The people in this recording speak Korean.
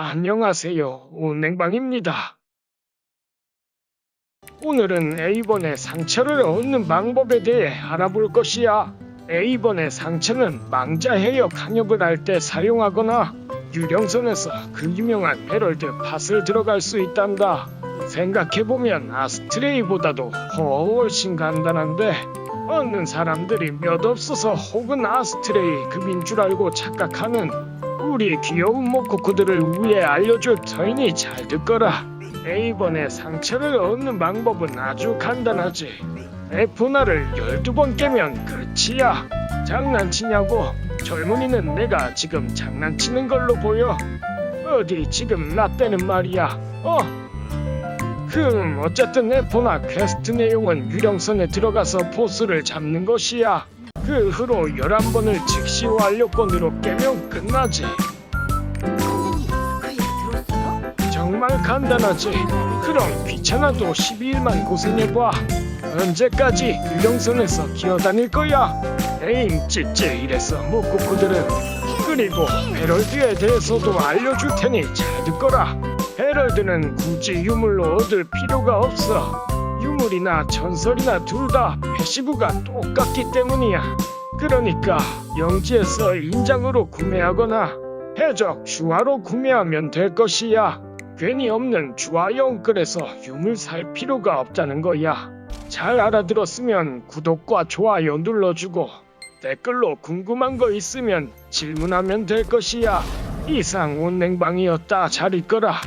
안녕하세요. 운냉방입니다. 오늘은 A번의 상처를 얻는 방법에 대해 알아볼 것이야. A번의 상처는 망자 해역 강협을 할 때 사용하거나 유령선에서 그 유명한 헤럴드 팟을 들어갈 수 있단다. 생각해보면 아스트레이보다도 훨씬 간단한데 얻는 사람들이 몇 없어서 혹은 아스트레이 급인 줄 알고 착각하는 우리 귀여운 모코코들을 위해 알려줄 터이니 잘 듣거라. A번의 상처를 얻는 방법은 아주 간단하지. F나를 12번 깨면 끝이야. 장난치냐고? 젊은이는 내가 지금 장난치는 걸로 보여. 어디 지금 나 때는 말이야. 어? 흠, 어쨌든 F나 퀘스트 내용은 유령선에 들어가서 보스를 잡는 것이야. 그 후로 11번을 즉시 완료권으로 깨면 끝나지. 정말 간단하지. 그럼 귀찮아도 12일만 고생해봐. 언제까지 유령선에서 기어다닐 거야? 에잉 찌찌 이래서 모코코들은 그리고 헤럴드에 대해서도 알려줄 테니 잘 듣거라. 헤럴드는 굳이 유물로 얻을 필요가 없어. 유물이나 전설이나 둘 다 패시브가 똑같기 때문이야. 그러니까 영지에서 인장으로 구매하거나 해적 주화로 구매하면 될 것이야. 괜히 없는 주화 영끌에서 유물 살 필요가 없다는 거야. 잘 알아들었으면 구독과 좋아요 눌러주고 댓글로 궁금한 거 있으면 질문하면 될 것이야. 이상 온 냉방이었다. 잘 있거라.